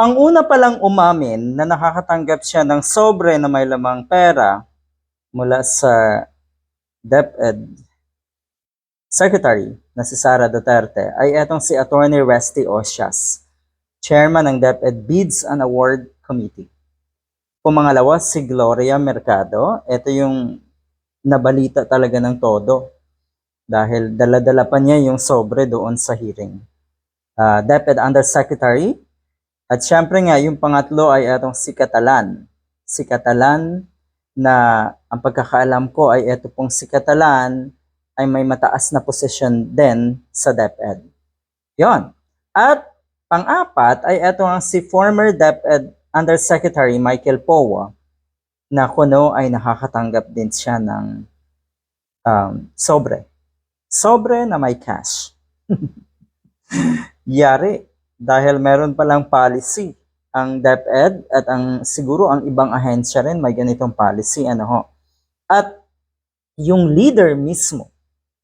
Ang una palang umamin na nakakatanggap siya ng sobre na may lamang pera mula sa DepEd Secretary na si Sara Duterte ay etong si Attorney Resty Osias, Chairman ng DepEd Bids and Award Committee. Pumangalawa si Gloria Mercado, ito yung nabalita talaga ng todo dahil dala-dala pa niya yung sobre doon sa hearing. Ah, DepEd Undersecretary at syempre nga, yung pangatlo ay itong si Catalan. Si Catalan na ang pagkakaalam ko ay ito pong si Catalan ay may mataas na posisyon din sa DepEd. Yon. At pang-apat ay ito ang si former DepEd Undersecretary Michael Powa na kuno ay nakakatanggap din siya ng um, sobre. Sobre na may cash. Yari dahil meron palang policy ang DepEd at ang siguro ang ibang ahensya rin may ganitong policy ano ho. At yung leader mismo,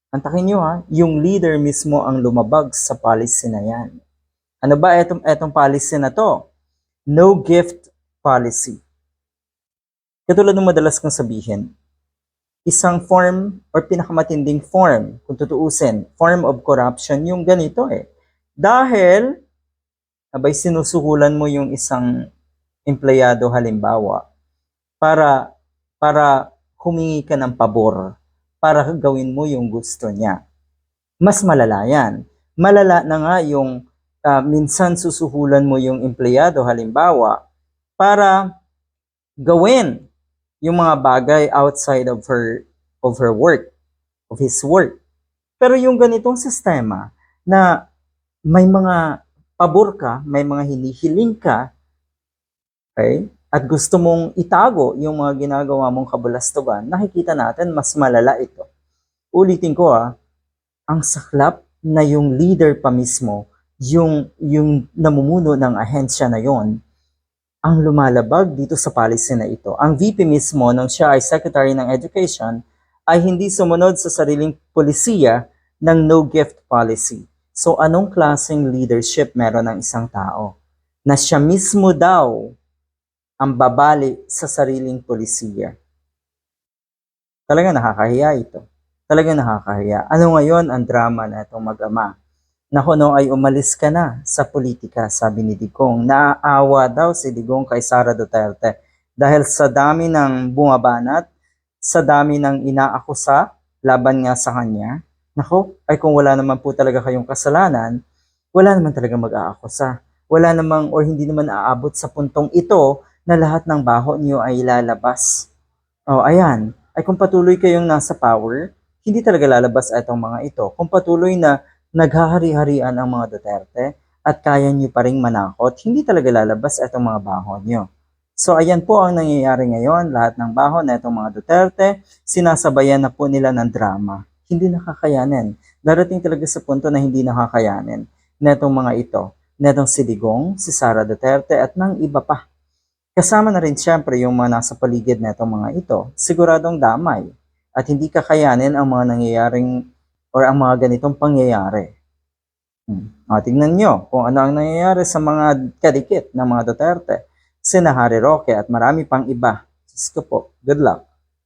antakin nyo ha, yung leader mismo ang lumabag sa policy na yan. Ano ba etong, etong policy na to? No gift policy. Katulad ng madalas kong sabihin, isang form or pinakamatinding form, kung tutuusin, form of corruption yung ganito eh. Dahil abay sinusuhulan mo yung isang empleyado halimbawa para para humingi ka ng pabor para gawin mo yung gusto niya. Mas malala yan. Malala na nga yung ah, minsan susuhulan mo yung empleyado halimbawa para gawin yung mga bagay outside of her of her work, of his work. Pero yung ganitong sistema na may mga pabor ka, may mga hinihiling ka, okay? At gusto mong itago yung mga ginagawa mong kabulastugan, nakikita natin mas malala ito. Ulitin ko ah, ang saklap na yung leader pa mismo, yung, yung namumuno ng ahensya na yon, ang lumalabag dito sa policy na ito. Ang VP mismo, nung siya ay Secretary ng Education, ay hindi sumunod sa sariling polisiya ng no gift policy. So anong klaseng leadership meron ng isang tao? Na siya mismo daw ang babali sa sariling polisiya. Talaga nakakahiya ito. Talaga nakakahiya. Ano ngayon ang drama na itong mag-ama? Na kuno ay umalis ka na sa politika, sabi ni Digong. Naaawa daw si Digong kay Sara Duterte dahil sa dami ng bumabanat, sa dami ng inaakusa laban nga sa kanya, Nako, ay kung wala naman po talaga kayong kasalanan, wala naman talaga mag-aakusa. Wala namang or hindi naman aabot sa puntong ito na lahat ng baho niyo ay lalabas. O ayan, ay kung patuloy kayong nasa power, hindi talaga lalabas itong mga ito. Kung patuloy na naghahari-harian ang mga Duterte at kaya niyo pa ring manakot, hindi talaga lalabas itong mga baho niyo. So ayan po ang nangyayari ngayon, lahat ng baho na itong mga Duterte, sinasabayan na po nila ng drama hindi nakakayanin. Darating talaga sa punto na hindi nakakayanin netong mga ito, netong si Digong, si Sara Duterte at ng iba pa. Kasama na rin siyempre yung mga nasa paligid netong mga ito, siguradong damay at hindi kakayanin ang mga nangyayaring or ang mga ganitong pangyayari. Hmm. O, tingnan nyo kung ano ang nangyayari sa mga kadikit ng mga Duterte, Sina Harry Roque at marami pang iba. Diyos po, good luck.